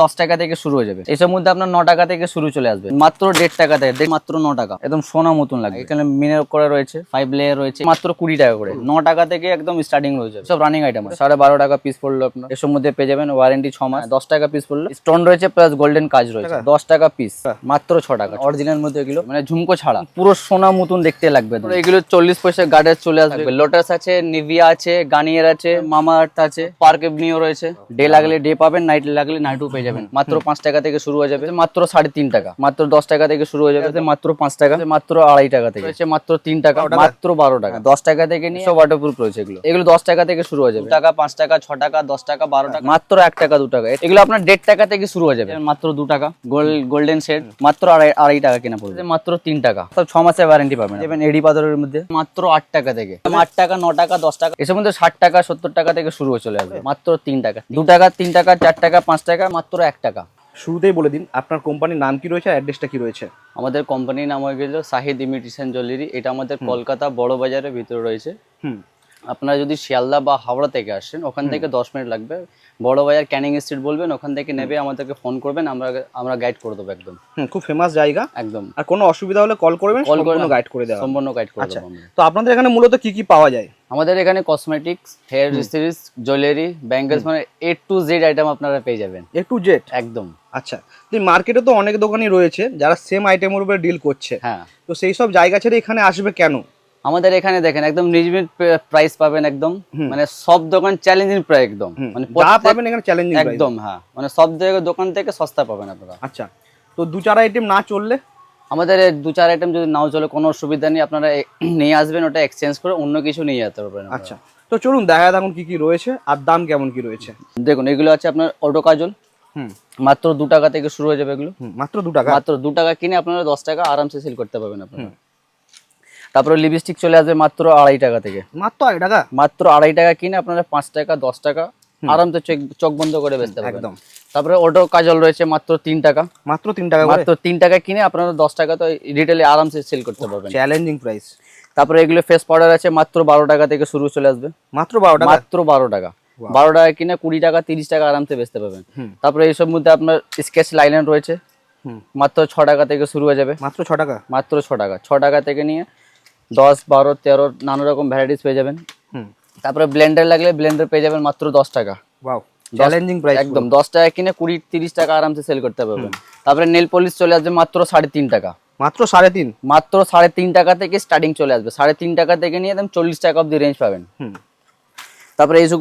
দশ টাকা থেকে শুরু হয়ে যাবে। এসব মধ্যে আপনার ন টাকা থেকে শুরু চলে আসবে। মাত্র দেড় টাকা থেকে মাত্র ন টাকা। একদম সোনা মতন লাগে এখানে মিনের করা রয়েছে ফাইভ লেয়ার রয়েছে মাত্র কুড়ি টাকা করে। ন টাকা থেকে একদম স্টার্টিং হয়ে যাবে। সব রানিং আইটেম সাড়ে বারো টাকা পিস পড়ল আপনার। এসব মধ্যে পেয়ে যাবেন ওয়ারেন্টি ছ মাস। দশ টাকা পিস পড়ল। স্টোন রয়েছে প্লাস গোল্ডেন কাজ রয়েছে। দশ টাকা পিস মাত্র ছ টাকা। অরিজিনাল মধ্যে এগুলো মানে ঝুমকো ছাড়া। পুরো সোনা মতন দেখতে লাগবে এগুলো চল্লিশ পয়সা গার্ডের চলে আসবে। লোটাস আছে নিভিয়া আছে গার্নিয়ার আছে মামা আর্থ আছে পার্ক এভনিও রয়েছে। ডে লাগলে ডে পাবেন নাইট লাগলে নাইটও পেয়ে যাবেন মাত্র পাঁচ টাকা থেকে শুরু হয়ে যাবে। মাত্র সাড়ে তিন টাকা। মাত্র দশ টাকা থেকে শুরু হয়ে যাবে। মাত্র পাঁচ টাকা। মাত্র আড়াই টাকা থেকে। মাত্র তিন টাকা মাত্র বারো টাকা। দশ টাকা থেকে নিয়ে সব ওয়াটারপ্রুফ রয়েছে এগুলো। এগুলো দশ টাকা থেকে শুরু হয়ে যাবে। টাকা পাঁচ টাকা ছ টাকা দশ টাকা বারো টাকা। মাত্র এক টাকা দু টাকা। এগুলো আপনার দেড় টাকা থেকে শুরু হয়ে যাবে। মাত্র দু টাকা। গোল্ডেন সেট মাত্র আড়াই আড়াই টাকা কেনা পড়বে। মাত্র তিন টাকা। সব ছ মাসের ওয়ারেন্টি পাবেন এবার এডি পাথরের মধ্যে। মাত্র আট টাকা থেকে। আট টাকা ন টাকা দশ টাকা। এসব মধ্যে ষাট টাকা সত্তর টাকা থেকে শুরু হয়ে চলে আসবে। মাত্র তিন টাকা। দু টাকা তিন টাকা চার টাকা পাঁচ টাকা মাত্র এক টাকা। শুরুতেই বলে দিন আপনার কোম্পানির নাম কি রয়েছে অ্যাড্রেসটা কি রয়েছে? আমাদের কোম্পানির নাম হয়ে গেল সাহিদ ইমিটেশন জুয়েলারি এটা আমাদের কলকাতা বড় বাজারের ভিতরে রয়েছে। হুম। আপনারা যদি শিয়ালদা বা হাওড়া থেকে আসেন ওখান থেকে দশ মিনিট লাগবে। বড় বাজার ক্যানিং স্ট্রিট বলবেন ওখান থেকে নেবে আমাদেরকে ফোন করবেন আমরা আমরা গাইড করে দেবো একদম। খুব ফেমাস জায়গা। একদম। আর কোনো অসুবিধা হলে কল করবেন Call করে- গাইড করে দেওয়া সম্পূর্ণ গাইড করে আচ্ছা দেবো তো আপনাদের এখানে মূলত কি কি পাওয়া যায়? আমাদের এখানে cosmetics hair series jewellery bangles মানে এ টু জেড আইটেম আপনারা পেয়ে যাবেন। এ টু জেড একদম। আচ্ছা তো মার্কেটে তো অনেক দোকানই রয়েছে যারা সেম আইটেমের উপরে ডিল করছে। হ্যাঁ। তো সেই সব জায়গা ছেড়ে এখানে আসবে কেন? আমাদের এখানে দেখেন একদম রিজনেবল প্রাইস পাবেন একদম। মানে সব দোকান চ্যালেঞ্জিং প্রাইস একদম। মানে যা পাবেন এখানে চ্যালেঞ্জিং একদম হ্যাঁ। মানে সব জায়গায় দোকান থেকে সস্তা পাবেন আপনারা। আচ্ছা। তো দু চার আইটেম না চললে? আমাদের দু চার আইটেম যদি নাও চলে কোনো অসুবিধা নেই। আপনারা নিয়ে আসবেন ওটা এক্সচেঞ্জ করে অন্য কিছু নিয়ে যেতে পারবেন আচ্ছা। তো চলুন দেখা থাকুন কি কি রয়েছে আর দাম কেমন কি রয়েছে। দেখুন এগুলো আছে আপনার অটো কাজল। হুম। মাত্র দু টাকা থেকে শুরু হয়ে যাবে এগুলো। মাত্র দু টাকা। মাত্র দু টাকা কিনে আপনারা দশ টাকা আরামসে সেল করতে পারবেন আপনারা। তারপরে লিপস্টিক চলে আসবে মাত্র আড়াই টাকা থেকে। মাত্র আড়াই টাকা? মাত্র আড়াই টাকা কিনে আপনারা পাঁচ টাকা দশ টাকা আরামসে চোখ চোখ বন্ধ করে বেচতে পারবেন। একদম। তারপরে অটো কাজল রয়েছে মাত্র তিন টাকা। মাত্র তিন টাকা মাত্র তিন টাকা কিনে আপনারা দশ টাকা তো রিটেলে আরামসে সেল করতে পারবেন। চ্যালেঞ্জিং প্রাইস তারপরে এগুলো ফেস পাউডার আছে মাত্র বারো টাকা থেকে শুরু চলে আসবে। মাত্র বারো টাকা? মাত্র বারো টাকা। বারো টাকা কিনে কুড়ি টাকা তিরিশ টাকা আরামসে বেচতে পারবেন। তারপরে এইসব মধ্যে আপনার স্কেচ লাইনার রয়েছে। মাত্র ছ টাকা থেকে শুরু হয়ে যাবে। মাত্র ছ টাকা? মাত্র ছ টাকা। ছ টাকা থেকে নিয়ে দশ বারো তেরো নানা রকম ভ্যারাইটিস পেয়ে যাবেন। তারপরে ব্লেন্ডার লাগলে ব্লেন্ডার পেয়ে যাবেন মাত্র দশ টাকা। ওয়াও চ্যালেঞ্জিং প্রাইস একদম দশ টাকা কিনে কুড়ি তিরিশ টাকা আরামসে সেল করতে পারবেন। তারপরে নেল পলিশ চলে আসবে মাত্র সাড়ে তিন টাকা। মাত্র সাড়ে তিন? মাত্র সাড়ে তিন টাকা থেকে স্টার্টিং চলে আসবে। সাড়ে তিন টাকা থেকে নিয়ে একদম চল্লিশ টাকা অব্দি রেঞ্জ পাবেন। হুম। তারপরে এইসব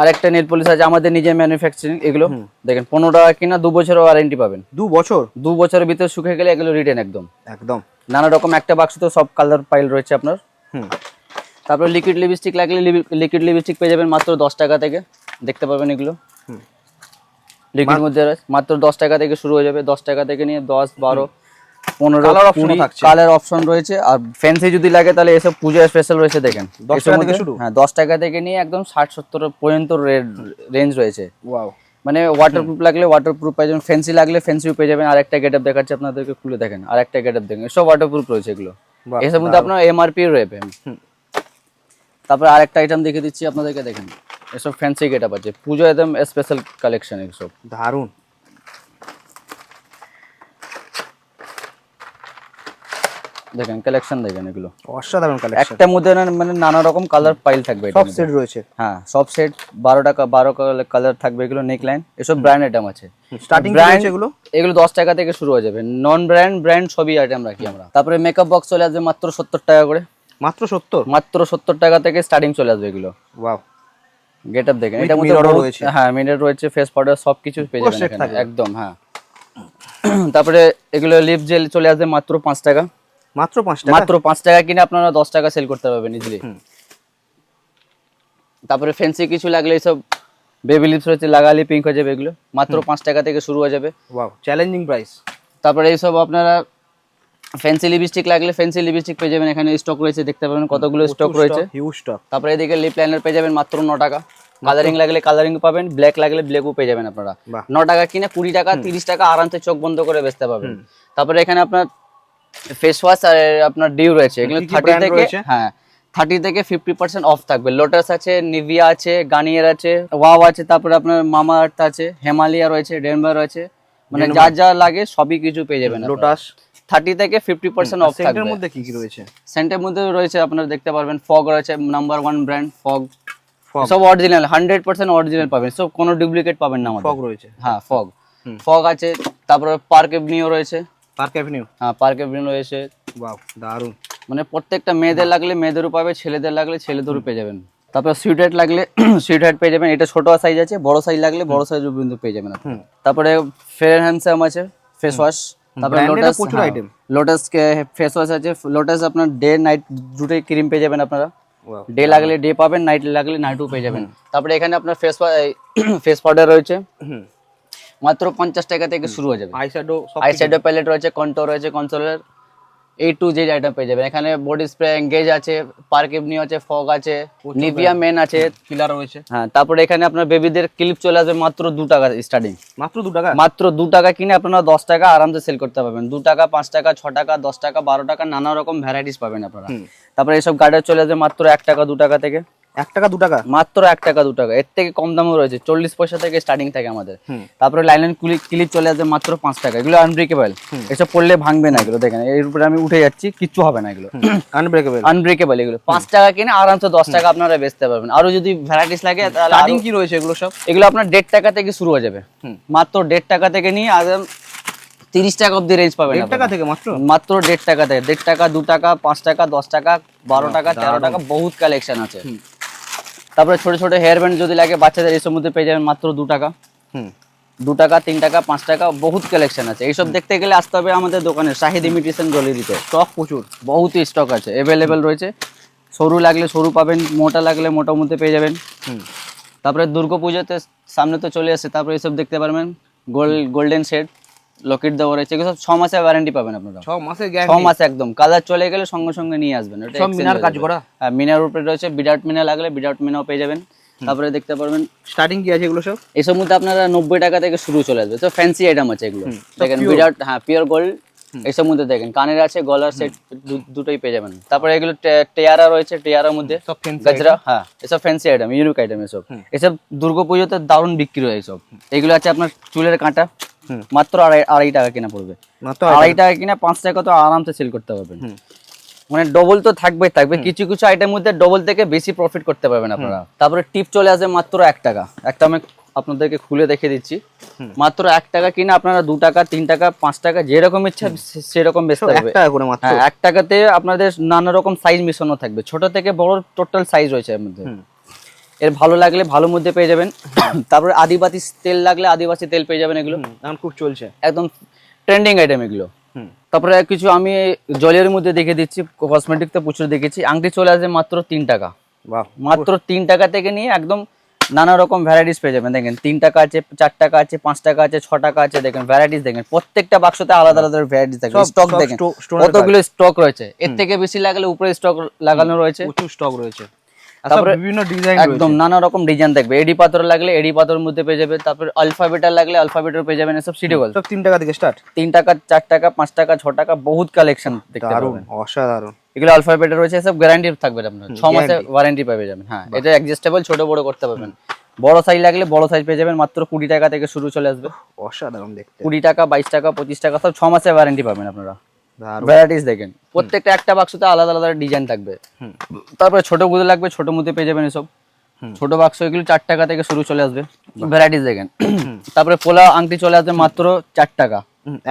আরেকটা নেল পলিশ আছে আমাদের নিজের ম্যানুফ্যাকচারিং এগুলো। দেখেন পনেরো টাকা কিনা দু বছরের ওয়ারেন্টি পাবেন। দু বছর? দু বছরের ভিতরে শুকিয়ে গেলে এগুলো রিটার্ন একদম। একদম। নানা রকম একটা বাক্স তো সব কালার পাইল রয়েছে আপনার। হুম। তারপরে লিকুইড লিপস্টিক লাগলে লিকুইড লিপস্টিক পেয়ে যাবেন মাত্র দশ টাকা থেকে। দেখতে পাবেন এগুলো। হুম। লিকুইড মধ্যে মাত্র দশ টাকা থেকে শুরু হয়ে যাবে। দশ টাকা থেকে নিয়ে দশ বারো পনেরো কুড়ি। কালার অপশন রয়েছে। আর ফ্যান্সি যদি লাগে তাহলে এসব পূজার স্পেশাল রয়েছে দেখেন। 10 টাকা থেকে শুরু? হ্যাঁ দশ টাকা থেকে নিয়ে একদম ষাট সত্তর পর্যন্ত রেঞ্জ রয়েছে। ওয়াও মানে ওয়াটারপ্রুফ লাগলে ওয়াটারপ্রুফ পাই যাবেন ফ্যান্সি লাগলে ফ্যান্সি পেয়ে যাবেন। আর একটা গেট আপ দেখাচ্ছি আপনাদেরকে খুলে দেখেন। আর একটা গেট আপ দেখেন সব ওয়াটারপ্রুফ রয়েছে এগুলো। এসব মধ্যে আপনার এমআরপি রয়েছে তারপর আর একটা আইটেম দেখে দিচ্ছি আপনাদেরকে দেখেন। এসব ফ্যান্সি গেট আপ আছে। পুজো একদম স্পেশাল কালেকশন এসব। দারুণ। দেখেন কালেকশন দেখেন এগুলো। অসাধারণ কালেকশন একটা মধ্যে মানে নানা রকম কালার পাইল থাকবে সব সেট রয়েছে। হ্যাঁ সব সেট বারো টাকা বারো কালার থাকবে এগুলো নেক লাইন এসব ব্র্যান্ড আইটেম আছে। স্টার্টিং রয়েছে এগুলো? এগুলো দশ টাকা থেকে শুরু হয়ে যাবে। নন ব্র্যান্ড ব্র্যান্ড সবই আইটেম রাখি আমরা। তারপরে মেকআপ বক্স চলে আসবে মাত্র সত্তর টাকা করে। মাত্র সত্তর? মাত্র সত্তর টাকা থেকে স্টার্টিং চলে আসবে এগুলো। ওয়াও গেট আপ দেখেন এটার মধ্যে রয়েছে। হ্যাঁ মিরর রয়েছে ফেস পাউডার সব কিছু পেয়ে যাবেন। একদম হ্যাঁ। তারপরে এগুলো লিপ জেল চলে আসবে মাত্র পাঁচ টাকা। মাত্র পাঁচ টাকা? মাত্র পাঁচ টাকা কিনে আপনারা দশ টাকা সেল করতে পারবেন ইজিলি তারপরে ফ্যান্সি কিছু লাগলে এইসব বেবি লিপস রয়েছে লাগালি পিঙ্ক হয়ে যাবে এগুলো। মাত্র পাঁচ টাকা থেকে শুরু হয়ে যাবে। ওয়াও চ্যালেঞ্জিং প্রাইস তারপরে এইসব আপনারা ফ্যান্সি লিপস্টিক লাগলে ফ্যান্সি লিপস্টিক পেয়ে যাবেন। এখানে স্টক রয়েছে দেখতে পাবেন কতগুলো স্টক রয়েছে। হিউজ স্টক তারপরে এদিকে লিপ লাইনার পেয়ে যাবেন মাত্র ন টাকা। কালারিং লাগলে কালারিং পাবেন ব্ল্যাক লাগলে ব্ল্যাকও পেয়ে যাবেন আপনারা। ন টাকা কিনে কুড়ি টাকা তিরিশ টাকা আরামসে চোখ বন্ধ করে বেচতে পারবেন। তারপরে এখানে আপনার ফেস ওয়াশ আর আপনার ডিউ রয়েছে এগুলো থার্টি থেকে হ্যাঁ থার্টি থেকে ফিফটি পার্সেন্ট অফ থাকবে। লোটাস আছে নিভিয়া আছে গার্নিয়ার আছে ওয়াও আছে তারপরে আপনার মামা আর্থ আছে হেমালিয়া রয়েছে ডেনভার রয়েছে। মানে যা যা লাগে সবই কিছু পেয়ে যাবেন লোটাস থার্টি থেকে ফিফটি পার্সেন্ট অফ থাকবে। মধ্যে কি কি রয়েছে? সেন্টের মধ্যে রয়েছে আপনারা দেখতে পারবেন ফগ রয়েছে নাম্বার ওয়ান ব্র্যান্ড ফগ সব অরিজিনাল হান্ড্রেড পার্সেন্ট অরিজিনাল পাবেন সব কোনো ডুপ্লিকেট পাবেন না ফগ রয়েছে। হ্যাঁ ফগ ফগ আছে তারপরে পার্ক এভিনিউ রয়েছে। পার্ক অ্যাভিনিউ হ্যাঁ পার্ক এভিনিউ রয়েছে। বাহ দারুণ মানে প্রত্যেকটা মেয়েদের লাগলে মেয়েদেরও পাবে ছেলেদের লাগলে ছেলেদেরও পেয়ে যাবেন। তারপরে সুইট হাইট লাগলে সুইট হাইট পেয়ে যাবেন। এটা ছোট সাইজ আছে বড় সাইজ লাগলে বড় সাইজ কিন্তু পেয়ে যাবেন। তারপরে ফেয়ার হ্যান্ডসাম আছে ফেস ওয়াশ তারপরে লোটাস প্রচুর item। লোটাস ফেস ওয়াশ আছে লোটাস আপনার ডে নাইট দুটোই ক্রিম পেয়ে যাবেন আপনারা। ডে লাগলে ডে পাবেন নাইট লাগলে নাইটও পেয়ে যাবেন। তারপরে এখানে আপনার ফেস ফেস পাউডার রয়েছে। মাত্র পঞ্চাশ টাকা থেকে শুরু হয়ে যাবে। আই শ্যাডো সব আই শ্যাডো প্যালেট রয়েছে কন্টোর রয়েছে concealer A to Z item পেয়ে যাবেন। এখানে বডি স্প্রে এঙ্গেজ আছে পার্ক এভনিউ আছে ফগ আছে নিভিয়া মেন আছে। কিলার রয়েছে। হ্যাঁ তারপরে এখানে আপনার বেবিদের ক্লিপ চলে আসবে মাত্র দু টাকা স্টার্টিং মাত্র দু টাকা? মাত্র দু টাকা কিনে আপনারা দশ টাকা আরামসে সেল করতে পারবেন। দু টাকা পাঁচ টাকা ছ টাকা দশ টাকা বারো টাকা নানা রকম ভ্যারাইটিস পাবেন আপনারা। তারপরে এইসব গার্ডার চলে আসবে মাত্র এক টাকা দু টাকা থেকে। এক টাকা দু টাকা? মাত্র এক টাকা দু টাকা। এর থেকে কম দামও রয়েছে চল্লিশ পয়সা থেকে স্টার্টিং থাকে আমাদের। তারপরে লাইন ক্লিপ ক্লিপ চলে আসবে মাত্র পাঁচ টাকা। এগুলো আনব্রেকেবল এসব পড়লে ভাঙবে না এগুলো দেখেন। এর উপরে আমি উঠে যাচ্ছি কিচ্ছু হবে না এগুলো। আনব্রেকেবল আনব্রেকেবল এগুলো। পাঁচ টাকা কিনে আরামসে দশ টাকা আপনারা বেচতে পারবেন। আরও যদি ভ্যারাইটিস লাগে তাহলে স্টার্টিং কি রয়েছে এগুলো সব? এগুলো আপনার দেড় টাকা থেকে শুরু হয়ে যাবে। মাত্র দেড় টাকা থেকে নিয়ে আগাম তিরিশ টাকা অব্দি রেঞ্জ পাবেন দেড় টাকা থেকে মাত্র? মাত্র দেড় টাকা থেকে। দেড় টাকা দু টাকা পাঁচ টাকা দশ টাকা বারো টাকা তেরো টাকা বহুত কালেকশন আছে। তারপরে ছোট ছোট হেয়ার ব্যান্ড যদি লাগে বাচ্চাদের এসব মধ্যে পেয়ে যাবেন মাত্র দু টাকা। হুম। দু টাকা তিন টাকা পাঁচ টাকা বহুত কালেকশন আছে। এইসব দেখতে গেলে আসতে হবে আমাদের দোকানে শাহিদ ইমিটেশন জুয়েলারিতে স্টক প্রচুর বহুত স্টক আছে অ্যাভেলেবেল রয়েছে। সরু লাগলে সরু পাবেন মোটা লাগলে মোটার মধ্যে পেয়ে যাবেন। তারপরে দুর্গা পুজোতে সামনে তো চলে আসছে তারপরে এসব দেখতে পারবেন। গোল্ড গোল্ডেন সেট লকেট দেওয়া রয়েছে এগুলো সব ছ মাসের ওয়ারেন্টি পাবেন আপনারা। ছ মাসের ছ মাস একদম। কালার চলে গেলে সঙ্গে সঙ্গে নিয়ে আসবেন। সব মিনার কাজ করা? হ্যাঁ মিনার উপরে রয়েছে বিরাট মিনা লাগলে বিরাট মিনাও পেয়ে যাবেন। তারপরে দেখতে পারবেন স্টার্টিং কি আছে এগুলো সব? এসব মধ্যে আপনারা নব্বই টাকা থেকে শুরু চলে আসবে। তো ফ্যান্সি আইটেম আছে এগুলো। দেখেন। বিরাট হ্যাঁ পিওর গোল্ড এসব মধ্যে দেখেন কানের আছে গলার সেট দুটোই পেয়ে যাবেন। তারপরে এগুলো টেয়ারা রয়েছে টেয়ারার মধ্যে গাজরা হ্যাঁ এসব ফ্যান্সি আইটেম ইউনিক আইটেম এসব। এসব দুর্গাপুজোতে দারুণ বিক্রি হয় এসব। এগুলো আছে আপনার চুলের কাঁটা মাত্র আড়াই আড়াই টাকা কিনা পড়বে। আড়াই টাকা। কিনা পাঁচ টাকা তো আরামসে সেল করতে পারবেন। মানে ডবল তো থাকবে। থাকবে কিছু কিছু আইটেম মধ্যে ডবল থেকে বেশি প্রফিট করতে পারবেন আপনারা। তারপরে টিপ চলে আসে মাত্র এক টাকা। একটা আমি আপনাদেরকে খুলে দেখে দিচ্ছি। মাত্র এক টাকা কিনা আপনারা দু টাকা তিন টাকা পাঁচ টাকা যেরকম ইচ্ছা সেরকম বেচতে হবে মাত্র। হ্যাঁ এক টাকাতে আপনাদের নানা রকম সাইজ মিশানো থাকবে। ছোট থেকে বড় টোটাল সাইজ রয়েছে এর মধ্যে। এর ভালো লাগলে ভালো মধ্যে পেয়ে যাবেন। তারপরে আদিবাসী তেল লাগলে আদিবাসী তেল পেয়ে যাবেন এগুলো। এখন খুব চলছে। একদম ট্রেন্ডিং আইটেম এগুলো। তারপরে কিছু আমি জলের মধ্যে দেখে দিচ্ছি কসমেটিক তো প্রচুর দেখেছি। আংটি চলে আসবে মাত্র তিন টাকা। মাত্র তিন টাকা থেকে নিয়ে একদম নানা রকম ভ্যারাইটিস পেয়ে যাবেন। দেখেন তিন টাকা আছে চার টাকা আছে পাঁচ টাকা আছে ছ টাকা আছে দেখেন ভ্যারাইটিস দেখেন। প্রত্যেকটা বাক্সতে আলাদা আলাদা ভ্যারাইটিস সব- স্টক দেখেন। কতগুলো স্টক রয়েছে? এর থেকে বেশি লাগলে উপরে স্টক লাগানো রয়েছে। প্রচুর স্টক রয়েছে। তারপরে বিভিন্ন ডিজাইন একদম নানা রকম ডিজাইন থাকবে এডি পাথর লাগলে এডি পাথর মধ্যে পেয়ে যাবে তারপর আলফাবেটার লাগলে আলফাবেটার পেয়ে যাবেন এসব সিডিগল সব তিন টাকা থেকে স্টার্ট তিন টাকা চার টাকা পাঁচ টাকা ছ টাকা বহুত কালেকশন দেখতে পাবেন অসাধারণ। এগুলো আলফাবেটের রয়েছে সব গ্যারান্টি থাকবে আপনার। ছ ওয়ারেন্টি যাবেন হ্যাঁ এটা অ্যাডজাস্টেবল ছোট বড় করতে পারবেন। বড় সাইজ লাগলে বড় সাইজ পেয়ে যাবেন মাত্র কুড়ি টাকা থেকে শুরু চলে আসবে। অসাধারণ দেখতে। কুড়ি টাকা বাইশ টাকা পঁচিশ টাকা সব ছ মাসের ওয়ারেন্টি পাবেন আপনারা। ভ্যারাইটিস দেখেন। প্রত্যেকটা একটা বাক্সতে আলাদা আলাদা ডিজাইন থাকবে। তারপরে ছোটগুলো লাগবে ছোট মধ্যে পেয়ে যাবেন এসব। ছোট বাক্স এগুলো চার টাকা থেকে শুরু চলে আসবে। ভ্যারাইটিস দেখেন। তারপরে পোলা আংটি চলে আসবে মাত্র চার টাকা।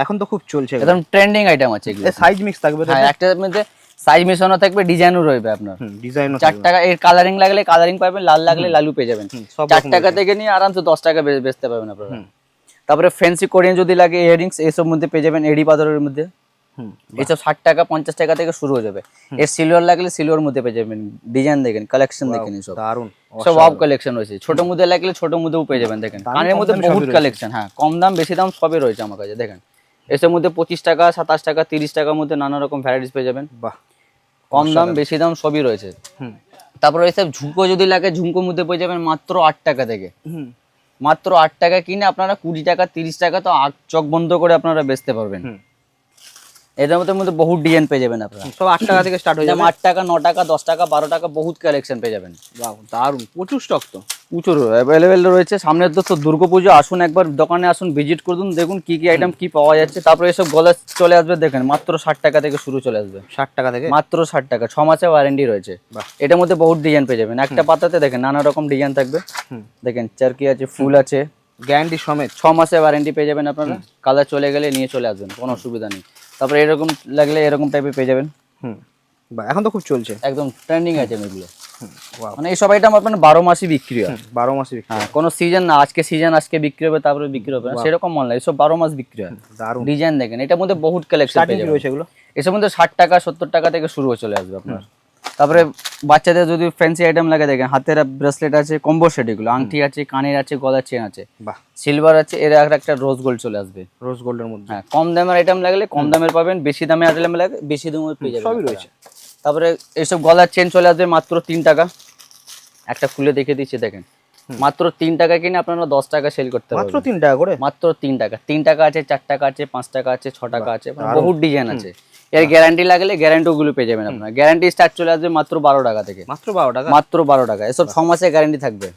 এখন তো খুব চলছে একদম ট্রেন্ডিং আইটেম আছে এগুলো। সাইজ মিক্স থাকবে হ্যাঁ একটার মধ্যে সাইজ মিশানো থাকবে ডিজাইনও রয়েছে আপনার। ডিজাইনও চার টাকা এর কালারিং লাগলে কালারিং পাবেন লাল লাগলে লালু পেয়ে যাবেন। চার টাকা থেকে নিয়ে আরামসে দশ টাকা বেচতে পারবেন আপনারা। তারপরে ফ্যান্সি কোরিয়ান যদি লাগে ইয়ারিংস এসব মধ্যে পেয়ে যাবেন এডি পাথরের মধ্যে। এসব ষাট টাকা পঞ্চাশ টাকা থেকে শুরু হয়ে যাবে। এর সিলভার লাগলে সিলভার মধ্যে পেয়ে যাবেন ডিজাইন দেখেন কালেকশন দেখেন এসব দারুণ সব ওয়াব কালেকশন রয়েছে। ছোট মধ্যে লাগলে ছোট মধ্যেও পেয়ে যাবেন দেখেন। কানের মধ্যে বহুত কালেকশন হ্যাঁ কম দাম বেশি দাম সবই রয়েছে আমার কাছে দেখেন। এসব মধ্যে পঁচিশ টাকা সাতাশ টাকা তিরিশ টাকার মধ্যে নানা রকম ভ্যারাইটিস পেয়ে যাবেন। বাহ কম দাম বেশি দাম সবই রয়েছে। তারপরে এসব ঝুঁকো যদি লাগে ঝুমকোর মধ্যে পেয়ে যাবেন মাত্র আট টাকা থেকে। হুম। মাত্র আট টাকা কিনে আপনারা কুড়ি টাকা তিরিশ টাকা তো আট চক বন্ধ করে আপনারা বেচতে পারবেন। এটার মধ্যে মধ্যে বহুত ডিজাইন পেয়ে যাবেন আপনারা। সব আট টাকা থেকে স্টার্ট হয়ে যাবে। আট টাকা ন টাকা দশ টাকা বারো টাকা বহুত কালেকশন পেয়ে যাবেন। বাহ দারুণ। প্রচুর স্টক তো। প্রচুর অ্যাভেলেবেল রয়েছে। সামনের তো দুর্গাপুজো আসুন একবার দোকানে আসুন ভিজিট করুন দেখুন কি কি আইটেম কি পাওয়া যাচ্ছে। তারপরে এসব গলা চলে আসবে দেখেন মাত্র ষাট টাকা থেকে শুরু চলে আসবে। ষাট টাকা থেকে? মাত্র ষাট টাকা ছ মাসে ওয়ারেন্টি রয়েছে। বাহ। এটার মধ্যে বহুত ডিজাইন পেয়ে যাবেন। একটা পাতাতে দেখেন নানা রকম ডিজাইন থাকবে। দেখেন চারকি আছে ফুল আছে। গ্যারান্টি সমেত। ছ মাসে ওয়ারেন্টি পেয়ে যাবেন আপনারা। কালার চলে গেলে নিয়ে চলে আসবেন কোনো অসুবিধা নেই। তারপরে এরকম লাগলে এরকম টাইপের পেয়ে যাবেন। হুম। এখন তো খুব চলছে। একদম ট্রেন্ডিং আছে এগুলো। মানে এই সব আইটেম আপনার বারো মাসই বিক্রি হয়। বারো মাসই বিক্রি হ্যাঁ কোনো সিজন না আজকে সিজন আজকে বিক্রি হবে তারপরে বিক্রি হবে না সেরকম মনে হয় এসব বারো মাস বিক্রি হয়। দারুণ। ডিজাইন দেখেন এটার মধ্যে বহুত কালেকশন রয়েছে এগুলো? এসব মধ্যে ষাট টাকা সত্তর টাকা থেকে শুরু হয়ে চলে আসবে আপনার। তারপরে বাচ্চাদের যদি ফ্যান্সি আইটেম লাগে দেখেন হাতের ব্রেসলেট আছে কম্বো সেট এগুলো আংটি আছে কানের আছে গলার চেন আছে। বাহ। সিলভার আছে এর আর একটা রোজ গোল্ড চলে আসবে। রোজ গোল্ডের মধ্যে। হ্যাঁ কম দামের আইটেম লাগলে কম দামের পাবেন বেশি দামের আইটেম লাগলে বেশি দামের পেয়ে যাবেন সবই রয়েছে। তারপরে এইসব গলার চেন চলে আসবে মাত্র তিন টাকা। একটা খুলে দেখে দিচ্ছি দেখেন। মাত্র তিন টাকা কিনে আপনারা দশ টাকা সেল করতে মাত্র তিন টাকা করে? মাত্র তিন টাকা। তিন টাকা আছে চার টাকা আছে পাঁচ টাকা আছে ছ টাকা আছে মানে বহুত ডিজাইন আছে। এর গ্যারান্টি লাগলে গ্যারান্টি গুলো পেয়ে যাবেন আপনারা। গ্যারান্টি স্টার্ট চলে আসবে মাত্র বারো টাকা থেকে। মাত্র বারো টাকা? মাত্র বারো টাকা। এসব ছ মাসের গ্যারান্টি থাকবে।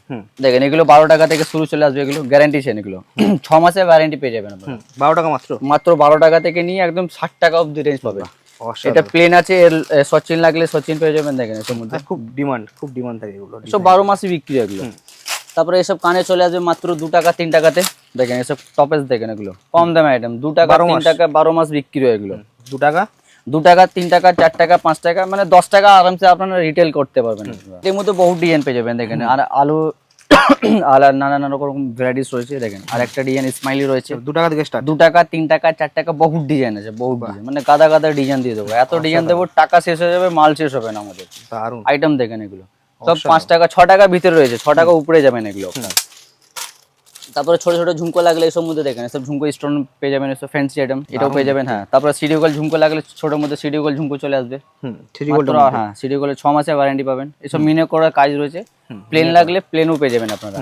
দেখেন এগুলো বারো টাকা থেকে শুরু চলে আসবে এগুলো গ্যারান্টি চেন এগুলো। ছ মাসের গ্যারান্টি পেয়ে যাবেন আপনারা। বারো টাকা মাত্র? মাত্র বারো টাকা থেকে নিয়ে একদম ষাট টাকা অব্দি রেঞ্জ পাবেন। এটা প্লেন আছে এর সচিন লাগলে সচিন পেয়ে যাবেন দেখেন এসব মধ্যে। খুব ডিমান্ড খুব ডিমান্ড থাকে এগুলো। সব বারো মাসই বিক্রি হয় এগুলো তারপরে এসব কানে চলে আসবে মাত্র দু টাকা তিন টাকাতে। দেখেন এসব টপেস দেখেন এগুলো। কম দামে আইটেম দু টাকা তিন মাস। টাকা বারো মাস বিক্রি হয় এগুলো। দু টাকা দু টাকা তিন টাকা চার টাকা পাঁচ টাকা মানে দশ টাকা আরামসে আপনারা রিটেল করতে পারবেন। এর মধ্যে বহুত ডিজাইন পেয়ে যাবেন দেখেন। আর আলু আর নানা নানা রকম ভ্যারাইটিস রয়েছে দেখেন। আর একটা ডিজাইন স্মাইলি রয়েছে। দু টাকা থেকে স্টার্ট দু টাকা তিন টাকা চার টাকা বহুত ডিজাইন আছে বহু ডিজাইন মানে গাদা গাদা ডিজাইন দিয়ে দেবো। এত ডিজাইন দেবো টাকা শেষ হয়ে যাবে মাল শেষ হবে না আমাদের। আইটেম দেখেন এগুলো। সব পাঁচ টাকা ছ টাকা ভিতরে রয়েছে ছ টাকা উপরে যাবেন এগুলো। আপনার। তারপরে ছোট ছোট ঝুমকো লাগলে এসব মধ্যে দেখেন এসব ঝুমকো স্টোন পেয়ে যাবেন এসব ফ্যান্সি আইটেম এটাও পেয়ে যাবেন হ্যাঁ। তারপরে সিডিওগল ঝুমকো লাগলে ছোটোর মধ্যে সিডিওগল ঝুমকো চলে আসবে। হ্যাঁ সিডিওগলের ছ মাসের ওয়ারেন্টি পাবেন। এসব মিনে করার কাজ রয়েছে। প্লেন লাগলে প্লেনও পেয়ে যাবেন আপনারা।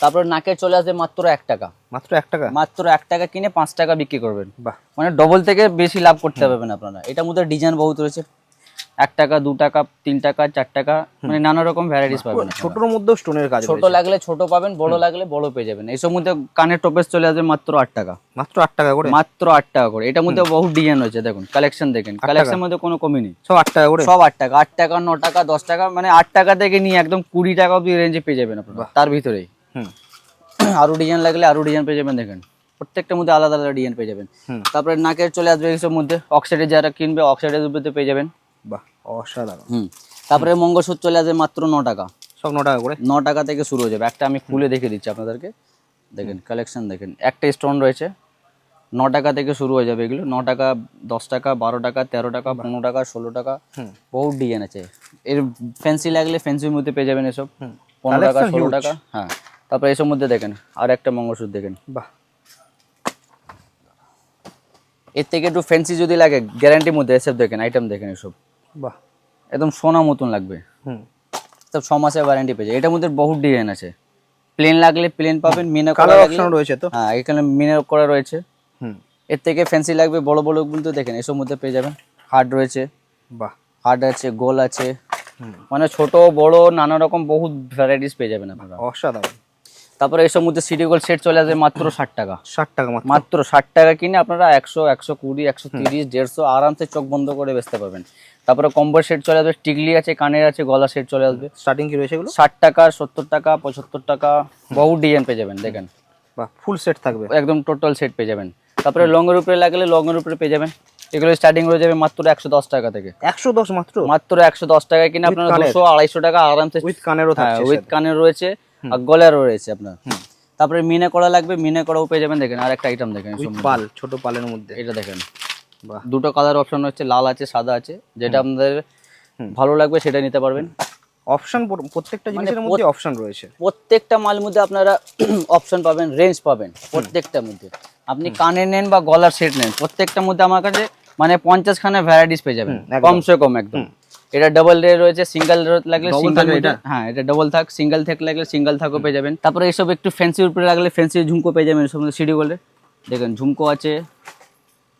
তারপরে নাকের চলে আসবে মাত্র এক টাকা। মাত্র এক টাকা? মাত্র এক টাকা কিনে পাঁচ টাকা বিক্রি করবেন। বাহ। মানে ডবল থেকে বেশি লাভ করতে পারবেন আপনারা। এটার মধ্যে ডিজাইন বহুত রয়েছে। এক টাকা দু টাকা তিন টাকা চার টাকা মানে নানা রকম ভ্যারাইটিস পাবেন। ছোটর মধ্যেও স্টোনের কাজ ছোট লাগলে ছোট পাবেন বড় লাগলে বড় পেয়ে যাবেন। এইসব মধ্যে কানের টপেস চলে আসবে মাত্র আট টাকা। মাত্র আট টাকা করে? মাত্র আট টাকা করে। এটার মধ্যে বহুত ডিজাইন হয়েছে দেখুন কালেকশন দেখেন। কালেকশন মধ্যে কোনো কমি নেই। সব আট টাকা করে? সব আট টাকা। আট টাকা ন টাকা দশ টাকা মানে আট টাকা থেকে নিয়ে একদম কুড়ি টাকা অব্দি রেঞ্জে পেয়ে যাবেন আপনারা তার ভিতরেই। আরও ডিজাইন লাগলে আরও ডিজাইন পেয়ে যাবেন দেখেন। প্রত্যেকটার মধ্যে আলাদা আলাদা ডিজাইন পেয়ে যাবেন। তারপরে নাকের চলে আসবে এইসব মধ্যে অক্সাইডে যারা কিনবে অক্সাইডের উপরে পেয়ে যাবেন। বাহ অসাধারণ। হুম তারপরে মঙ্গলসূত্র চলে আসবে মাত্র ন টাকা। সব ন টাকা করে? ন টাকা থেকে শুরু হয়ে যাবে। একটা আমি খুলে দেখে দিচ্ছি আপনাদেরকে। দেখেন কালেকশন দেখেন। একটা স্টোন রয়েছে। ন টাকা থেকে শুরু হয়ে যাবে এগুলো। ন টাকা দশ টাকা বারো টাকা তেরো টাকা পনেরো টাকা ষোলো টাকা। বহুত ডিজাইন আছে। এর ফ্যান্সি লাগলে ফ্যান্সির মধ্যে পেয়ে যাবেন এসব। পনেরো টাকা ষোলো টাকা হ্যাঁ। তারপরে এসব মধ্যে দেখেন আর একটা মঙ্গলসূত্র দেখেন। বাহ। এর থেকে একটু ফ্যান্সি যদি লাগে গ্যারান্টির মধ্যে এসব দেখেন আইটেম দেখেন এসব। বাহ। একদম সোনা মতন লাগবে। হুম। সব ছ মাসের ওয়ারেন্টি পেয়ে যায় এটার মধ্যে বহুত ডিজাইন আছে। প্লেন লাগলে প্লেন পাবেন মিনা কালার অপশন রয়েছে তো? হ্যাঁ এখানে মিনার করা রয়েছে। হুম। এর থেকে ফ্যান্সি লাগবে বড় বড় কিন্তু দেখেন এসব মধ্যে পেয়ে যাবেন। হার্ড রয়েছে। বাহ। হার্ড আছে গোল আছে। মানে ছোট বড় নানা রকম বহুত ভ্যারাইটিস পেয়ে যাবেন আপনারা। অসাধারণ। তারপরে এসব মধ্যে সিটি গোল সেট চলে আসবে মাত্র ষাট টাকা। ষাট টাকা মাত্র। ষাট টাকা কিনে আপনারা একশো একশো কুড়ি একশো তিরিশ দেড়শো আরামসে চোখ বন্ধ করে বেচতে পারবেন। তারপরে কম্বল সেট চলে আসবে টিকলি আছে কানের আছে গলা সেট চলে আসবে। স্টার্টিং কি রয়েছে এগুলো? ষাট টাকা সত্তর টাকা পঁচাত্তর টাকা বহু ডিজাইন পেয়ে যাবেন দেখেন। বাহ ফুল সেট থাকবে। একদম টোটাল সেট পেয়ে যাবেন। তারপরে লংয়ের উপরে লাগলে লংয়ের উপরে পেয়ে যাবেন। এগুলো স্টার্টিং হয়ে যাবে মাত্র একশো দশ টাকা থেকে। একশো দশ মাত্র? মাত্র একশো দশ টাকা কিনে আপনারা? দুশো আড়াইশো টাকা আরামসে উইথ কানেরও হ্যাঁ উইথ কানের রয়েছে। আর গলারও রয়েছে আপনার। তারপরে মিনে করা লাগবে মিনে করাও পেয়ে যাবেন দেখেন আর একটা আইটেম দেখেন। পাল ছোট পালের মধ্যে। এটা দেখেন। দুটো কালার অপশন হচ্ছে লাল আছে সাদা আছে। যেটা আপনাদের ভালো লাগবে সেটা নিতে পারবেন। অপশন প্রত্যেকটা মানে জিনিসের মধ্যে অপশন রয়েছে। প্রত্যেকটা মাল মধ্যে আপনারা অপশন পাবেন রেঞ্জ পাবেন প্রত্যেকটার মধ্যে। আপনি কানে নেন বা গলার সেট নেন প্রত্যেকটার মধ্যে আমার কাছে মানে পঞ্চাশ খানা ভ্যারাইটিস পেয়ে যাবেন। কমসে কম একদম। এটা ডাবল রে রয়েছে সিঙ্গেল লাগলে সিঙ্গেল এটা? হ্যাঁ এটা ডাবল থাক সিঙ্গেল থাক লাগলে সিঙ্গেল থাকও পেয়ে যাবেন। তারপরে এসব একটু ফ্যান্সির উপরে লাগলে ফ্যান্সি ঝুমকো পেয়ে যাবেন এসব সিডি গোল্ডে দেখেন ঝুমকো আছে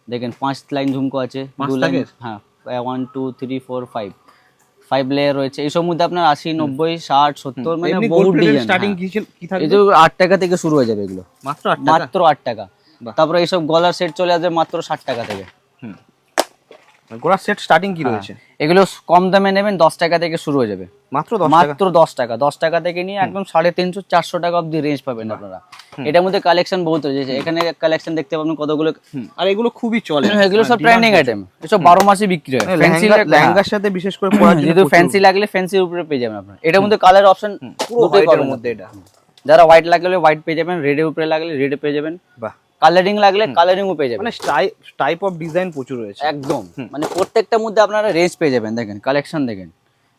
দেখেন পাঁচ লাইন ঝুমকো আছে দু লাইন হ্যাঁ one two three four five five layer রয়েছে এইসব মধ্যে আপনার আশি নব্বই ষাট সত্তর মানে বহু ডিজাইন স্টার্টিং কি ছিল- কি থাকবে? এই যে আট টাকা থেকে শুরু হয়ে যাবে এগুলো। মাত্র আট টাকা? মাত্র আট টাকা। তারপরে এইসব গলার সেট চলে আসবে মাত্র ষাট টাকা থেকে। হুম সেট স্টার্টিং কি রয়েছে? এগুলো কম দামে নেবেন দশ টাকা থেকে শুরু হয়ে যাবে। মাত্র মাত্র দশ টাকা। দশ টাকা থেকে নিয়ে একদম সাড়ে তিনশো চারশো টাকা অব্দি রেঞ্জ পাবেন আপনারা। এটার মধ্যে কালেকশন বহুত রয়েছে। এখানে কালেকশন দেখতে পাবেন কতগুলো আর এগুলো খুবই চলে। এগুলো সব ট্রেন্ডিং আইটেম এসব বারো মাসে বিক্রি হয়। ফ্যান্সি লেহেঙ্গার সাথে বিশেষ করে যেহেতু ফ্যান্সি লাগলে ফ্যান্সির উপরে পেয়ে যাবেন আপনার। এটার মধ্যে কালার অপশন পুরো মধ্যে। এটা যারা হোয়াইট লাগলে হোয়াইট পেয়ে যাবেন রেডের উপরে লাগলে রেডে পেয়ে যাবেন। বাহ। কালারিং লাগলে কালারিংও পেয়ে যাবেন। মানে টাইপ অফ ডিজাইন প্রচুর রয়েছে। একদম। মানে প্রত্যেকটার মধ্যে আপনারা রেঞ্জ পেয়ে যাবেন দেখেন কালেকশন দেখেন।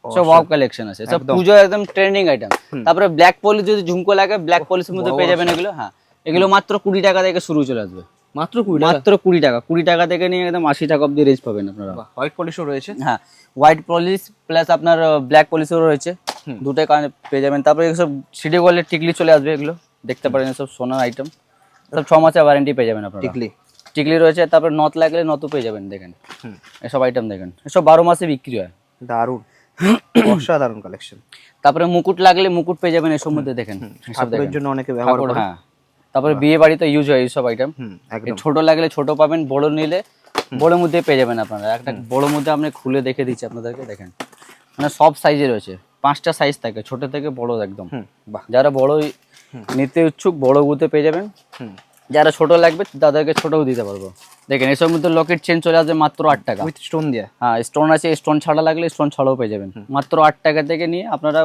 সব ওয়াও কালেকশন আছে। সব পুজো একদম ট্রেন্ডিং আইটেম তারপরে ব্ল্যাক পলিশ যদি ঝুমকো লাগে ব্ল্যাক পলিশের মধ্যে পেয়ে যাবেন এগুলো হ্যাঁ। এগুলো মাত্র কুড়ি টাকা থেকে শুরু চলে আসবে। মাত্র কুড়ি মাত্র কুড়ি টাকা। কুড়ি টাকা থেকে নিয়ে একদম আশি টাকা অব্দি রেঞ্জ পাবেন আপনারা। হোয়াইট পলিশও রয়েছে। হ্যাঁ হোয়াইট পলিশ প্লাস আপনার ব্ল্যাক পলিশও রয়েছে। দুটোই কারণে পেয়ে যাবেন। তারপরে সব সিডি গোল্ডের টিকলি চলে আসবে এগুলো। দেখতে পারেন সব সোনার আইটেম সব ছ মাসের ওয়ারেন্টি পেয়ে যাবেন আপনারা। টিকলি। টিকলি রয়েছে তারপর নথ লাগলে নথও পেয়ে যাবেন দেখেন। এসব আইটেম দেখেন। এসব বারো মাসে বিক্রি হয়। দারুণ। অসাধারণ কালেকশন তারপরে মুকুট লাগলে মুকুট পেয়ে যাবেন এসব মধ্যে দেখেন ঠাকুরের জন্য অনেকে ব্যবহার করে। হ্যাঁ। তারপরে বিয়ে বাড়িতে ইউজ হয় এইসব আইটেম একদম। ছোট লাগলে ছোট পাবেন বড় নিলে বড় মধ্যে পেয়ে যাবেন আপনারা। একটা বড় মধ্যে আপনি খুলে দেখে দিচ্ছি আপনাদেরকে দেখেন। মানে সব সাইজে রয়েছে। পাঁচটা সাইজ থাকে ছোট থেকে বড় একদম। যারা বড় নিতে ইচ্ছুক বড় গুতে পেয়ে যাবেন। যারা ছোট লাগবে তাদেরকে ছোটও দিতে পারব। দেখেন এসব মধ্যে লকেট চেন চলে আসবে মাত্র আট টাকা। উইথ স্টোন দিয়া? হ্যাঁ স্টোন আছে স্টোন ছাড়া লাগলে স্টোন ছাড়াও পেয়ে যাবেন। মাত্র আট টাকা থেকে নিয়ে আপনারা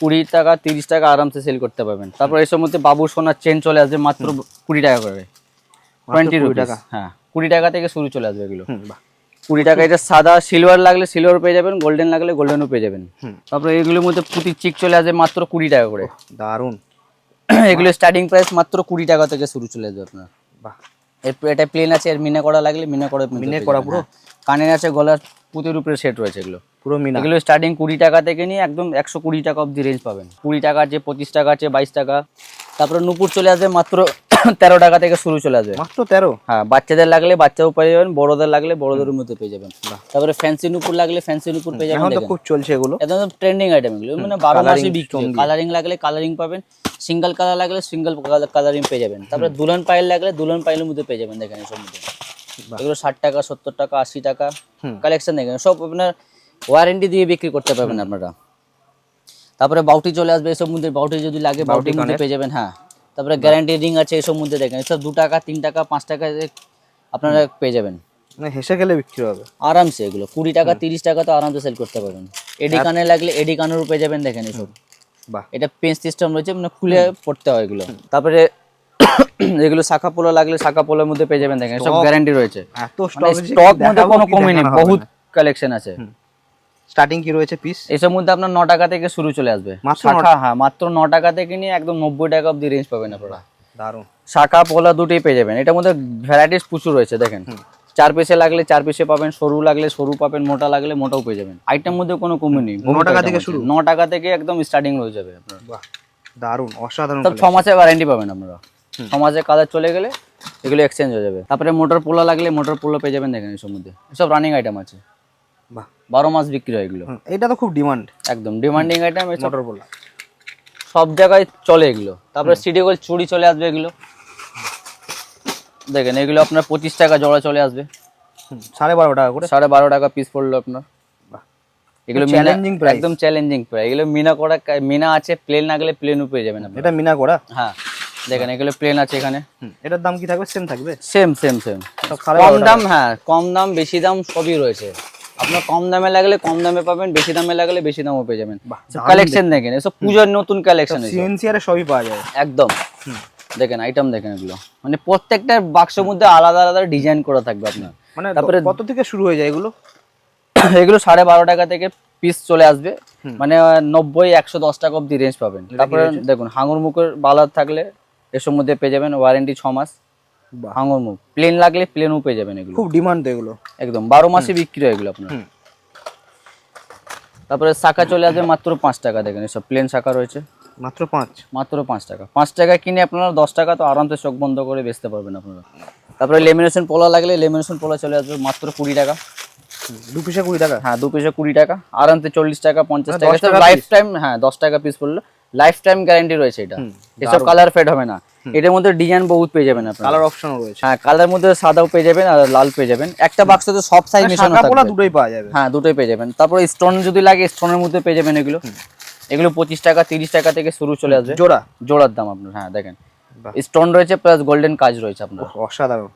কুড়ি টাকা তিরিশ টাকা আরামসে সেল করতে পারবেন। তারপর এসব মধ্যে বাবু সোনার চেন চলে আসবে মাত্র কুড়ি টাকা করে। টোয়েন্টি টাকা। হ্যাঁ কুড়ি টাকা থেকে শুরু চলে আসবে এগুলো। কুড়ি টাকা এটা সাদা সিলভার লাগলে সিলভার পেয়ে যাবেন গোল্ডেন লাগলে গোল্ডেনও পেয়ে যাবেন। তারপরে এগুলোর মধ্যে পুঁতির চিক চলে আসবে মাত্র কুড়ি টাকা করে। দারুণ। এগুলো স্টার্টিং প্রাইস মাত্র কুড়ি টাকা থেকে শুরু চলে যাবে আপনার। বাহ। এটা প্লেন আছে এর মিনে করা লাগলে মিনে করা মিনে করা পুরো? কানের আছে গলার পুঁতির উপরে সেট রয়েছে এগুলো। পুরো মিনা। এগুলো স্টার্টিং কুড়ি টাকা থেকে নিয়ে একদম একশো কুড়ি টাকা অব্দি রেঞ্জ পাবেন। কুড়ি টাকা আছে পঁচিশ টাকা আছে বাইশ টাকা। তারপরে নুপুর চলে আসবে মাত্র তেরো টাকা থেকে শুরু চলে আসবে। মাত্র তেরো? হ্যাঁ বাচ্চাদের লাগলে বাচ্চাও পেয়ে যাবেন বড়দের লাগলে বড়দের মধ্যে পেয়ে যাবেন। তারপরে ফ্যান্সি নুপুর লাগলে ফ্যান্সি নুপুর পেয়ে যাবেন এখন তো খুব চলছে এগুলো। একদম ট্রেন্ডিং আইটেম এগুলো। মানে বারো মাসে বিক্রি কালারিং লাগলে কালারিং পাবেন সিঙ্গেল কালার লাগলে সিঙ্গেল কালারিং পেয়ে যাবেন। তারপরে দুলন পাইল লাগলে দুলন পাইলের মধ্যে পেয়ে যাবেন দেখেন এসব মধ্যে। এগুলো ষাট টাকা সত্তর টাকা আশি টাকা। কালেকশন দেখেন সব আপনার ওয়ারেন্টি দিয়ে বিক্রি করতে পারবেন আপনারা। তারপরে বাউটি চলে আসবে এসব মধ্যে বাউটি যদি লাগে বাউটি মধ্যে পেয়ে যাবেন হ্যাঁ। তারপরে গ্যারান্টি রিং আছে এসব মধ্যে দেখেন। এসব দু টাকা তিন টাকা পাঁচ টাকা আপনারা পেয়ে যাবেন। মানে হেসে গেলে বিক্রি হবে? আরামসে এগুলো। কুড়ি টাকা তিরিশ টাকা তো আরামসে সেল করতে পারবেন। এডি কানে লাগলে এডি কানেরও পেয়ে যাবেন দেখেন এসব। বাহ। এটা পেন সিস্টেম রয়েছে মানে খুলে পড়তে হয় এগুলো। তারপরে এগুলো শাখা পোলা লাগলে শাখা পোলার মধ্যে পেয়ে যাবেন দেখেন। সব গ্যারান্টি রয়েছে। এত মানে স্টক স্টক মধ্যে কোনো কমই নেই বহুত কালেকশন আছে। স্টার্টিং কি রয়েছে পিস এসব মধ্যে আপনার ন টাকা থেকে শুরু চলে আসবে। ন শাখা হ্যাঁ মাত্র ন টাকা থেকে নিয়ে একদম নব্বই টাকা অব্দি রেঞ্জ পাবেন আপনারা। দারুণ। শাখা পোলা দুটোই পেয়ে যাবেন। এটার মধ্যে ভ্যারাইটিস প্রচুর রয়েছে দেখেন। চার পিসে লাগলে চার পিসে পাবেন সরু লাগলে সরু পাবেন মোটা লাগলে মোটাও পেয়ে যাবেন। আইটেম মধ্যে কোনো কমই নেই বহুত টাকা থেকে শুরু? ন টাকা থেকে একদম স্টার্টিং হয়ে যাবে আপনার। দারুণ অসাধারণ ছ মাসের ওয়ারেন্টি পাবেন আপনারা। ছ মাসের কালার চলে গেলে এগুলো এক্সচেঞ্জ হয়ে যাবে। তারপরে মোটর পোলা লাগলে মোটর পোলা পেয়ে যাবেন দেখেন এসব মধ্যে। সব রানিং আইটেম আছে। বারো মাস বিক্রি হয় এগুলো। এটা তো খুব ডিমান্ড একদম ডিমান্ডিং আইটেম মোটর সব জায়গায় চলে এগুলো। তারপরে সিডি গোল চুড়ি চলে আসবে এগুলো। দেখেন এগুলো আপনার পঁচিশ টাকা জোড়া চলে আসবে। সাড়ে বারো টাকা করে? সাড়ে বারো টাকা পিস পড়ল আপনার। এগুলো মিনা- price। একদম চ্যালেঞ্জিং প্রাইস এগুলো মিনা করা মিনা আছে প্লেন না গেলে প্লেনও পেয়ে যাবেন আপনি এটা মিনা করা? হ্যাঁ। দেখেন এগুলো প্লেন আছে এখানে। এটার দাম কি থাকবে? সেম থাকবে? সেম সেম সেম কম দাম হ্যাঁ কম দাম বেশি দাম সবই রয়েছে। আপনার কম দামে লাগলে কম দামে পাবেন বেশি দামে লাগলে বেশি দামও পেয়ে যাবেন। কালেকশন দেখেন এসব পুজোর নতুন কালেকশন সিএনসি আরে সবই পাওয়া যায়। একদম। দেখেন আইটেম দেখেন এগুলো। মানে প্রত্যেকটা বাক্সের মধ্যে আলাদা আলাদা ডিজাইন করা থাকবে আপনার। মানে তারপরে- কত থেকে শুরু হয়ে যায় এগুলো? এগুলো সাড়ে বারো টাকা থেকে পিস চলে আসবে। মানে নব্বই একশো দশ টাকা অব্দি রেঞ্জ পাবেন। তারপরে দেখুন হাঙর মুখের বালার থাকলে এসব মধ্যে পেয়ে যাবেন ওয়ারেন্টি ছ মাস। হাঙর মুখ। প্লেন লাগলে প্লেনও পেয়ে যাবেন এগুলো। খুব ডিমান্ড তো এগুলো। একদম বারো মাসে বিক্রি হয় এগুলো আপনার। তারপরে শাখা চলে আসবে মাত্র পাঁচ টাকা দেখেন এসব প্লেন শাখা রয়েছে। মাত্র পাঁচ? মাত্র পাঁচ টাকা। পাঁচ টাকা কিনে আপনারা দশ টাকা তো আরামসে চোখ বন্ধ করে বেচতে পারবেন আপনারা। তারপরে লেমিনেশন পোলা লাগলে লেমিনেশন পোলা চলে আসবে মাত্র কুড়ি টাকা। দু পিসে কুড়ি টাকা? হ্যাঁ দু পিসে কুড়ি টাকা। আরামসে চল্লিশ টাকা পঞ্চাশ টাকা। 10 টাকা লাইফ টাইম হ্যাঁ দশ টাকা পিস পড়ল। লাইফ টাইম গ্যারান্টি রয়েছে এটা। এসব কালার ফেড হবে না। এটার মধ্যে ডিজাইন বহুত পেয়ে যাবেন আপনারা। কালার অপশনও রয়েছে। হ্যাঁ কালার মধ্যে সাদাও পেয়ে যাবেন আর লাল পেয়ে যাবেন। একটা বাক্সতে সব সাইজ মানে মেশানো থাকবে। দুটোই পাওয়া যাবে। হ্যাঁ দুটোই পেয়ে যাবেন। তারপরে স্টোন যদি লাগে স্টোনের মধ্যে পেয়ে যাবেন এগুলো। এগুলো পঁচিশ টাকা তিরিশ টাকা থেকে শুরু চলে আসবে। জোড়া? জোড়ার দাম আপনার হ্যাঁ দেখেন। স্টোন রয়েছে প্লাস গোল্ডেন কাজ রয়েছে আপনার। অসাধারণ।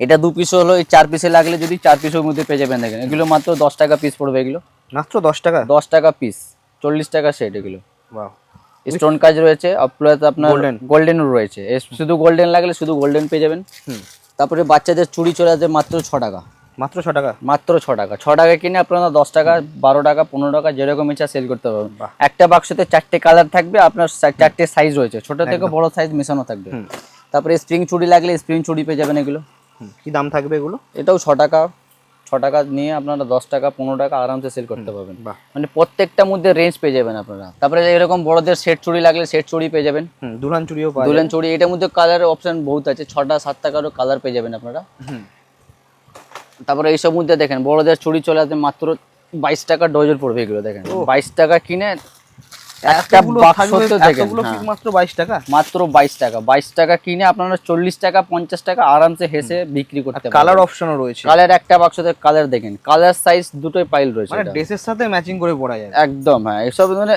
এটা দু পিস হলো এই চার পিসে লাগলে যদি চার পিসের মধ্যে পেয়ে যাবেন দেখেন। এগুলো মাত্র দশ টাকা পিস পড়বে এগুলো। মাত্র দশ টাকা? দশ টাকা পিস চল্লিশ টাকা সেট এগুলো। স্টোন কাজ রয়েছে প্লাস আপনার গোল্ডেন গোল্ডেনও রয়েছে। শুধু গোল্ডেন লাগলে শুধু গোল্ডেন পেয়ে যাবেন। হুম। তারপরে বাচ্চাদের চুড়ি চলে আসবে মাত্র ছ টাকা। মাত্র ছ টাকা? মাত্র ছ টাকা। ছ টাকা কিনে আপনারা দশ টাকা বারো টাকা পনেরো টাকা যেরকম ইচ্ছা সেল করতে পারবেন। একটা বাক্সতে চারটে কালার থাকবে আপনার চারটে সাইজ রয়েছে। ছোট থেকে বড় সাইজ মেশানো থাকবে। তারপরে স্প্রিং চুড়ি লাগলে স্প্রিং চুড়ি পেয়ে যাবেন এগুলো। কি দাম থাকবে এগুলো? এটাও ছ টাকা। ছ টাকা নিয়ে আপনারা দশ টাকা পনেরো টাকা আরামসে সেল করতে পারবেন। মানে প্রত্যেকটা মধ্যে রেঞ্জ পেয়ে যাবেন আপনারা। তারপরে এরকম বড়দের সেট চুড়ি লাগলে সেট চুড়ি পেয়ে যাবেন। দুলান চুড়িও দুলান চুড়ি এটার মধ্যে কালার অপশন বহুত আছে। ছটা সাত টাকারও কালার পেয়ে যাবেন আপনারা। তারপরে এইসব মধ্যে দেখেন বড়দের চুড়ি চলে আসবে মাত্র বাইশ টাকা ডজন পড়বে এগুলো দেখেন। বাইশ টাকা কিনে একটা বাক্স এতগুলো হ্যাঁ, পিস মাত্র বাইশ টাকা? মাত্র টাকা। কিনে আপনারা চল্লিশ টাকা পঞ্চাশ টাকা আরামসে হেসে বিক্রি করতে পারেন কালার অপশনও রয়েছে। কালার একটা বাক্সতে কালার দেখেন। কালার সাইজ দুটোই পাইল রয়েছে মানে ড্রেসের সাথে ম্যাচিং করে পরা যায়। একদম হ্যাঁ। এসব মানে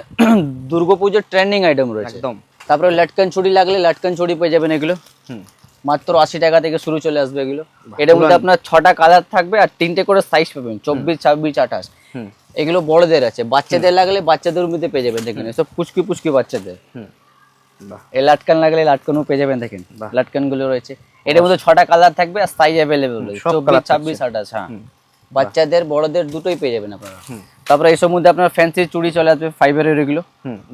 দুর্গাপুজোর ট্রেন্ডিং আইটেম রয়েছে। একদম। তারপরে লটকান চুড়ি লাগলে লটকান চুড়ি পেয়ে যাবেন এগুলো। হুম। মাত্র আশি টাকা থেকে শুরু চলে আসবে এগুলো। এটার মধ্যে আপনার ছটা কালার থাকবে আর তিনটে করে সাইজ পাবেন চব্বিশ ছাব্বিশ আঠাশ। এগুলো বড়দের আছে বাচ্চাদের লাগলে বাচ্চাদের মধ্যে পেয়ে যাবেন দেখেন এসব পুচকি পুচকি বাচ্চাদের। এই লাটকান লাগলে লাটকানও পেয়ে যাবেন দেখেন। লাটকানগুলো রয়েছে। এটার মধ্যে ছটা কালার থাকবে আর সাইজ অ্যাভেলেবেল রয়েছে। চব্বিশ ছাব্বিশ আঠাশ হ্যাঁ। বাচ্চাদের বড়দের দুটোই পেয়ে যাবেন আপনারা। তারপরে এইসব মধ্যে আপনার ফ্যান্সি চুড়ি চলে আসবে ফাইবারের এগুলো।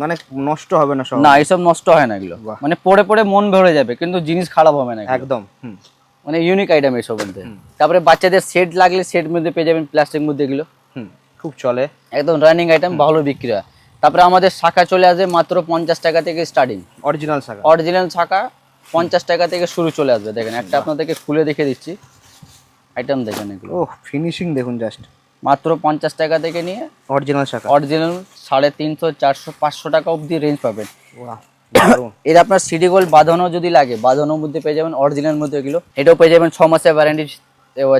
মানে নষ্ট হবে না সব? না এইসব নষ্ট হয় না এগুলো। মানে পরে পরে মন ভরে যাবে কিন্তু জিনিস খারাপ হবে না একদম মানে ইউনিক আইটেম এইসব মধ্যে। তারপরে বাচ্চাদের সেট লাগলে সেট মধ্যে পেয়ে যাবেন প্লাস্টিক মধ্যে এগুলো। খুব চলে। একদম রানিং আইটেম ভালো বিক্রি হয় তারপরে আমাদের শাখা চলে আসবে মাত্র পঞ্চাশ টাকা থেকে স্টার্টিং অরিজিনাল শাখা। অরিজিনাল শাখা পঞ্চাশ টাকা থেকে শুরু চলে আসবে দেখেন একটা আপনাদেরকে খুলে দেখে দিচ্ছি। আইটেম দেখেন এগুলো। ও ফিনিশিং দেখুন জাস্ট মাত্র পঞ্চাশ টাকা থেকে নিয়ে অরিজিনাল শাখা। অরিজিনাল সাড়ে তিনশো চারশো পাঁচশো টাকা অবধি রেঞ্জ পাবেন। এর আপনার সিডি গোল্ড বাঁধানো যদি লাগে বাঁধানোর মধ্যে পেয়ে যাবেন অরিজিনাল মধ্যে এগুলো। এটাও পেয়ে যাবেন ছ মাসের ওয়ারেন্টি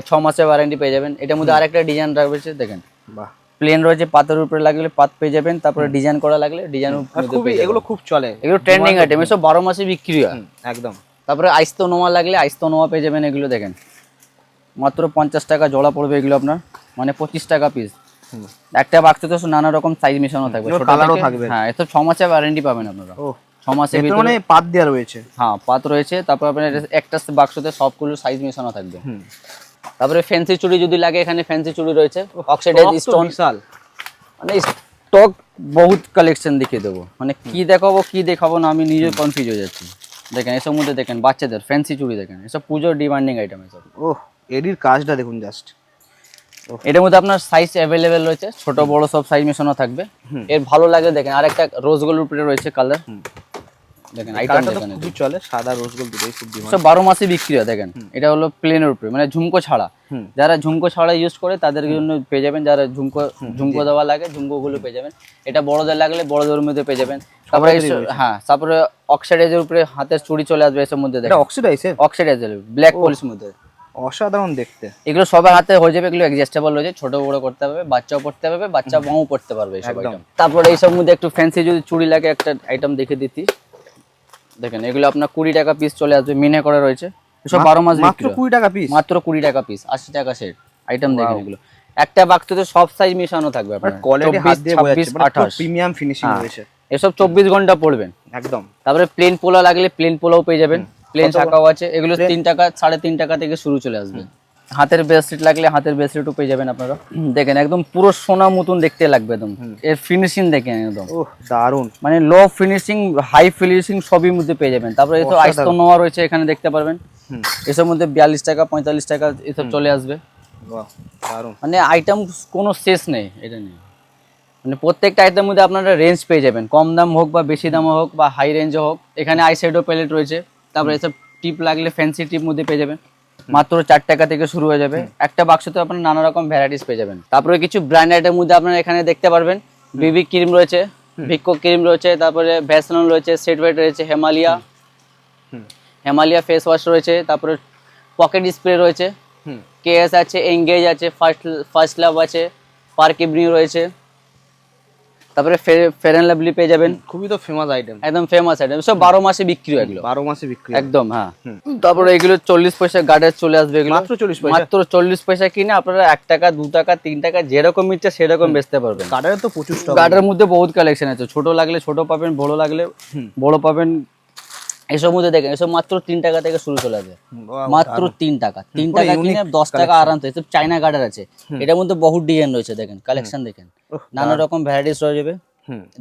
ছ মাসের ওয়ারেন্টি পেয়ে যাবেন। এটার মধ্যে আরেকটা ডিজাইন রয়েছে দেখেন। বাহ। প্লেন রয়েছে পাতের উপরে লাগলে পাত পেয়ে যাবেন তারপরে ডিজাইন করা লাগলে ডিজাইন খুবই এগুলো খুব চলে। এগুলো ট্রেন্ডিং আইটেম এসব বারো মাসে বিক্রি হয়। একদম। তারপরে আইস্তো নোয়া লাগলে আইস্তো নোয়া পেয়ে যাবেন এগুলো দেখেন। মাত্র পঞ্চাশ টাকা জোড়া পড়বে এগুলো আপনার মানে পঁচিশ টাকা পিস একটা বাক্সে তো নানা রকম সাইজ মেশানো থাকবে। এগুলোর ছোট colour ও থেকে- থাকবে। হ্যাঁ এসব ছ মাসের ওয়ারেন্টি পাবেন আপনারা। ছ ভিতরে মানে পাত দেওয়া রয়েছে। হ্যাঁ পাত রয়েছে তারপর আপনার একটা বাক্সতে সবগুলো সাইজ মেশানো থাকবে। তারপরে ফ্যান্সি চুড়ি যদি লাগে এখানে ফ্যান্সি চুড়ি রয়েছে। অক্সিডাইজ স্টোন বিশাল। মানে স্টক বহুত কালেকশন দেখিয়ে দেবো। মানে কি দেখাবো কি দেখাবো না আমি নিজে কনফিউজ হয়ে যাচ্ছি। দেখেন এসব মধ্যে দেখেন বাচ্চাদের ফ্যান্সি চুড়ি দেখেন। এসব পুজোর ডিমান্ডিং আইটেম এসব। ও এডির কাজটা দেখুন জাস্ট এটার মধ্যে আপনার সাইজ অ্যাভেলেবেল রয়েছে ছোট বড় সব সাইজ মেশানো থাকবে। এর ভালো লাগে দেখেন আর একটা রোজ গোল্ড উপরে রয়েছে কালার দেখেন আইটেম দেখেন খুবই চলে সাদা রোজ গোল্ড দুটোই খুব ডিমান্ড সব বারো মাসে বিক্রি হয় দেখেন। এটা হলো প্লেনের উপরে মানে ঝুমকো ছাড়া। যারা ঝুমকো ছাড়া ইউজ করে তাদের জন্য পেয়ে যাবেন যারা ঝুমকো ঝুমকো দেওয়া লাগে ঝুমকো গুলো পেয়ে যাবেন। এটা বড়দের লাগলে বড়দের মধ্যে পেয়ে যাবেন। তারপরে হ্যাঁ তারপরে অক্সাইডাইজের উপরে হাতের চুড়ি চলে আসবে এসব মধ্যে দেখেন। অক্সিডাইসের অক্সাইডাইজের ব্ল্যাক পলিশ মধ্যে। অসাধারণ দেখতে। এগুলো সবার হাতে হয়ে যাবে এগুলো অ্যাডজাস্টেবল রয়েছে ছোট বড় করতে পারবে বাচ্চাও পড়তে পারবে বাচ্চা মাও পড়তে পারবে এইসব item। তারপরে এইসব মধ্যে একটু ফ্যান্সি যদি চুড়ি লাগে একটা আইটেম দেখে দিতি দেখেন এগুলো আপনার কুড়ি টাকা পিস চলে আসবে মিনে করে রয়েছে। সব বারো মাস মাত্র কুড়ি টাকা পিস মাত্র কুড়ি টাকা পিস আশি টাকা সেট আইটেম দেখেন এগুলো। একটা বাক্সতে সব সাইজ মেশানো থাকবে আপনার। কোয়ালিটি হাত দিয়ে বোঝা যাচ্ছে প্রিমিয়াম ফিনিশিং হ্যাঁ। রয়েছে। এসব চব্বিশ ঘণ্টা পড়বেন। একদম। তারপরে প্লেন পোলা লাগলে প্লেন পোলাও পেয়ে যাবেন। প্লেন টাকাও আছে। এগুলো তিন টাকা সাড়ে তিন টাকা থেকে শুরু চলে আসবে। হাতের ব্রেসলেট লাগলে হাতের ব্রেসলেটও পেয়ে যাবেন আপনারা। দেখেন একদম পুরো সোনা মতন দেখতে লাগবে একদম। এর ফিনিশিং দেখেন একদম। দারুণ। মানে লো ফিনিশিং হাই ফিনিশিং সবই মধ্যে পেয়ে যাবেন। তারপরে এসব অসাধারণ। আইস্তো নোয়া রয়েছে এখানে দেখতে পারবেন। এসব মধ্যে বিয়াল্লিশ টাকা পঁয়তাল্লিশ টাকা এসব চলে আসবে। মানে আইটেম কোনো শেষ নেই এটা নেই মানে প্রত্যেকটা আইটেমের মধ্যে আপনারা রেঞ্জ পেয়ে যাবেন। কম দাম হোক বা বেশি দাম হোক বা হাই রেঞ্জে হোক। এখানে আই শ্যাডো প্যালেট রয়েছে। তারপরে এসব টিপ লাগলে ফ্যান্সি টিপ মধ্যে পেয়ে যাবেন। মাত্র চার টাকা থেকে শুরু হয়ে যাবে। একটা বাক্সতে আপনার নানা রকম ভ্যারাইটিস পেয়ে যাবেন। তারপরে কিছু ব্র্যান্ড আইটেম মধ্যে আপনারা এখানে দেখতে পারবেন। বিবি ক্রিম রয়েছে ভিক্কো ক্রিম রয়েছে তারপরে ভ্যাসলন রয়েছে সেট ওয়েট রয়েছে হেমালিয়া হেমালিয়া ফেস ওয়াশ রয়েছে তারপরে পকেট স্প্রে রয়েছে। কেএস আছে এঙ্গেজ আছে ফার্স্ট ফার্স্ট লাভ আছে পার্ক রয়েছে। তারপরে ফেয়ার অ্যান্ড লাভলি পেয়ে যাবেন। খুবই তো ফেমাস আইটেম একদম ফেমাস আইটেম সব বারো মাসে বিক্রি হয় এগুলো। বারো মাসে বিক্রি একদম হ্যাঁ। তারপরে এগুলো চল্লিশ পয়সা গার্ডের চলে আসবে এগুলো। মাত্র চল্লিশ পয়সা? মাত্র চল্লিশ পয়সা কিনে আপনারা এক টাকা দু টাকা তিন টাকা যেরকম ইচ্ছে সেরকম বেচতে পারবেন। গার্ডের তো প্রচুর গার্ডের মধ্যে বহুত কালেকশন আছে। ছোট লাগলে ছোট পাবেন বড় লাগলে বড় পাবেন এসব মধ্যে দেখেন এসব মাত্র তিন টাকা থেকে শুরু চলে যাবে মাত্র তিন টাকা। তিন টাকা কিনে দশ টাকা আরামসে এসব চাইনা গার্ডার আছে। এটার মধ্যে বহুত ডিজাইন রয়েছে দেখেন কালেকশন দেখেন। নানা রকম ভ্যারাইটিস রয়ে যাবে।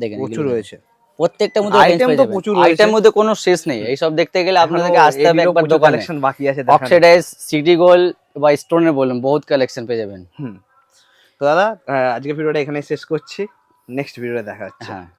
দেখেন প্রচুর রয়েছে। প্রত্যেকটার মধ্যে Item তো প্রচুর আইটেম মধ্যে কোনো শেষ নেই। এইসব দেখতে গেলে আপনাদেরকে আসতে হবে একবার দোকানে। কালেকশন বাকি আছে। অক্সিডাইজ সিটি গোল্ড বা স্টোনের বলুন বহুত কালেকশন পেয়ে যাবেন। তো দাদা আজকে ভিডিওটা এখানে শেষ করছি। নেক্সট ভিডিওতে দেখা হচ্ছে। হ্যাঁ।